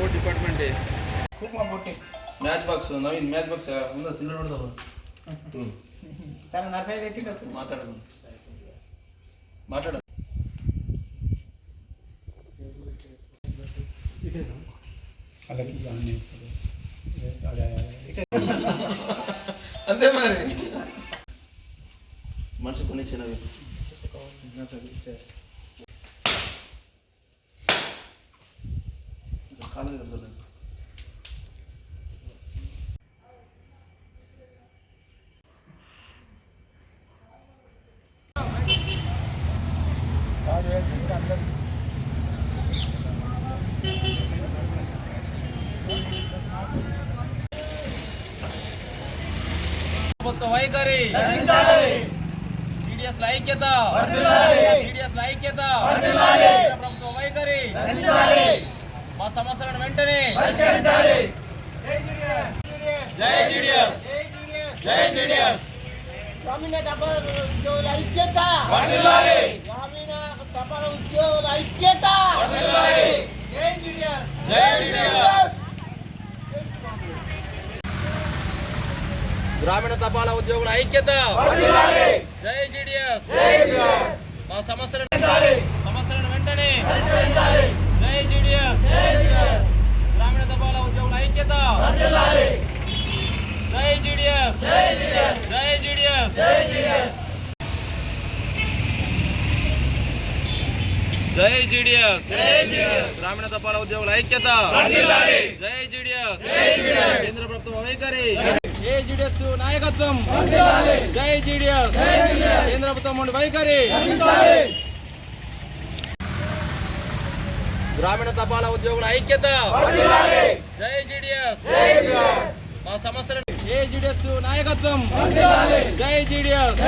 Board department match box Naveen match box ಮುಂದೆ ಸಿಲ್ಲರ್ ಹೊಡೆದವ తన నర్సరీ తెచ్చిండొచ్చు మాట్లాడదాం. మాట్లాడ అంతే మరి. మనిషి కొన్ని చిన్నవి ప్రభుత్వ వైఖరి టీడీఎస్ ఐక్యత టీడీఎస్ ఐక్యత కేంద్ర ప్రభుత్వ వైఖరి మా సమస్యలను వెంటనే జై టీడీఎస్ జై టీడీఎస్ గ్రామీణ తపాల ఉద్యోగుల ఐక్యత. వర్ధిల్లాలి. గ్రామీణ తపాల ఉద్యోగుల ఐక్యత. వర్ధిల్లాలి. జై టీడీఎస్ జై టీడీఎస్ గ్రామీణ తపాలా ఉద్యోగుల ఐక్యత. జై జీడిఎస్. మా సమస్యలను సమస్యలను వెంటనే జీడిఎస్ గ్రామీణ తపాలా ఉద్యోగుల ఐక్యత. జై జీడిఎస్. జై జీడిఎస్. జై జీడిఎస్. గ్రామీణ తపాలా ఉద్యోగుల ఐక్యత. జై జీడిఎస్. కేంద్ర ప్రభుత్వ వైఖరి జై జీడిఎస్ నాయకత్వం. జై జీడిఎస్. కేంద్ర ప్రభుత్వం వైఖరి. గ్రామీణ తపాలా ఉద్యోగుల ఐక్యత. జై జీడిఎస్. మా సమస్యలను జై జీడిఎస్ నాయకత్వం. జై జీడిఎస్.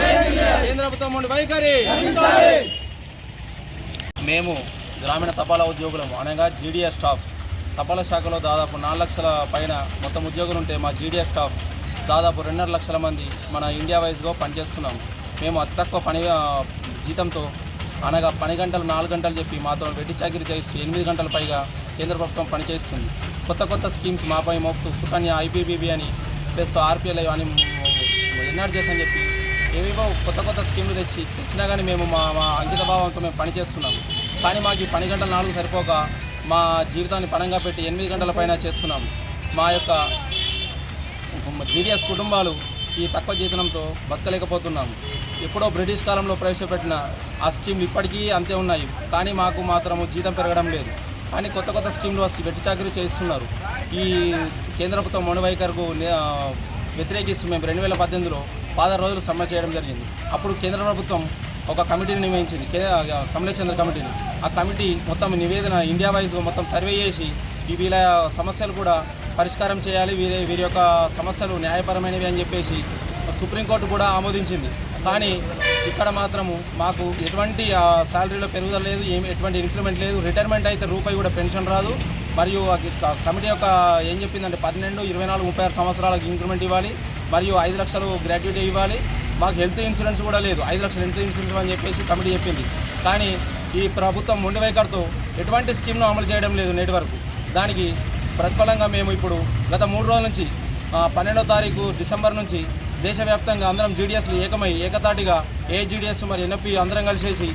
కేంద్ర ప్రభుత్వం వైఖరి. మేము గ్రామీణ తపాలా ఉద్యోగులం అనగా జీడీఎస్ స్టాఫ్. తపాలా శాఖలో దాదాపు నాలుగు లక్షల పైన మొత్తం ఉద్యోగులు ఉంటే మా జీడీఎస్ స్టాఫ్ దాదాపు రెండున్నర లక్షల మంది మన ఇండియా వైజ్గా పనిచేస్తున్నాం మేము అతి తక్కువ పని జీతంతో అనగా పని గంటలు నాలుగు గంటలు చెప్పి మాతో వెట్టి చాకిరీ చేస్తూ ఎనిమిది గంటల పైగా కేంద్ర ప్రభుత్వం పనిచేస్తుంది. కొత్త కొత్త స్కీమ్స్ మాపై మోపుతూ సుకన్య ఐపీబీబీ అని ప్లస్ ఆర్పిఎల్ఐ అని ఎన్ఆర్జీఎస్ అని చెప్పి ఏవేవో కొత్త కొత్త స్కీమ్లు తెచ్చి తెచ్చినా కానీ మేము మా మా అంకిత భావంతో మేము పనిచేస్తున్నాము. కానీ మాకు పని గంటలు నాలుగు సరిపోక మా జీవితాన్ని పణంగా పెట్టి ఎనిమిది గంటల పైన చేస్తున్నాం మా యొక్క జీడిఎస్ కుటుంబాలు ఈ తక్కువ జీతనంతో బతకలేకపోతున్నాము. ఎప్పుడో బ్రిటిష్ కాలంలో ప్రవేశపెట్టిన ఆ స్కీమ్లు ఇప్పటికీ అంతే ఉన్నాయి. కానీ మాకు మాత్రము జీతం పెరగడం లేదు. కానీ కొత్త కొత్త స్కీమ్లు వచ్చి వెట్టి చాకరీ చేస్తున్నారు. ఈ కేంద్ర ప్రభుత్వం మణువైఖర్కు వ్యతిరేకిస్తూ మేము రెండు వేల పద్దెనిమిదిలో పదహారు రోజులు సమ్మె చేయడం జరిగింది. అప్పుడు కేంద్ర ప్రభుత్వం ఒక కమిటీని నియమించింది. కమలేచంద్ర కమిటీని. ఆ కమిటీ మొత్తం నివేదన ఇండియా వైజ్గా మొత్తం సర్వే చేసి ఈ వీళ్ళ సమస్యలు కూడా పరిష్కారం చేయాలి. వీరి వీరి యొక్క సమస్యలు న్యాయపరమైనవి అని చెప్పేసి సుప్రీంకోర్టు కూడా ఆమోదించింది. కానీ ఇక్కడ మాత్రము మాకు ఎటువంటి శాలరీలో పెరుగుదల లేదు ఏమి ఎటువంటి ఇంక్రిమెంట్ లేదు. రిటైర్మెంట్ అయితే రూపాయి కూడా పెన్షన్ రాదు. మరియు కమిటీ యొక్క ఏం చెప్పిందంటే పన్నెండు ఇరవై నాలుగు ముప్పై ఆరు సంవత్సరాలకు ఇంక్రిమెంట్ ఇవ్వాలి. మరియు ఐదు లక్షలు గ్రాట్యుటీ ఇవ్వాలి. మాకు హెల్త్ ఇన్సూరెన్స్ కూడా లేదు. ఐదు లక్షల హెల్త్ ఇన్సూరెన్స్ అని చెప్పేసి కమిటీ చెప్పింది. కానీ ఈ ప్రభుత్వం మొండి వైఖరితో ఎటువంటి స్కీమ్ను అమలు చేయడం లేదు నేటి వరకు. దానికి ప్రతిఫలంగా మేము ఇప్పుడు గత మూడు రోజుల నుంచి పన్నెండో తారీఖు డిసెంబర్ నుంచి దేశవ్యాప్తంగా అందరం జీడిఎస్లు ఏకమై ఏకతాటిగా ఏ జీడిఎస్ మరి ఎన్ఎఫ్పి అందరం కలిసేసి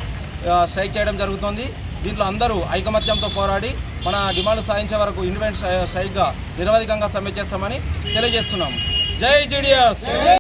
స్ట్రైక్ చేయడం జరుగుతుంది. దీంట్లో అందరూ ఐకమత్యంతో పోరాడి మన డిమాండ్ సాధించే వరకు ఇండిపెండెంట్ స్ట్రైక్గా నిరవధికంగా సమ్మె చేస్తామని తెలియజేస్తున్నాం. జై జీడిఎస్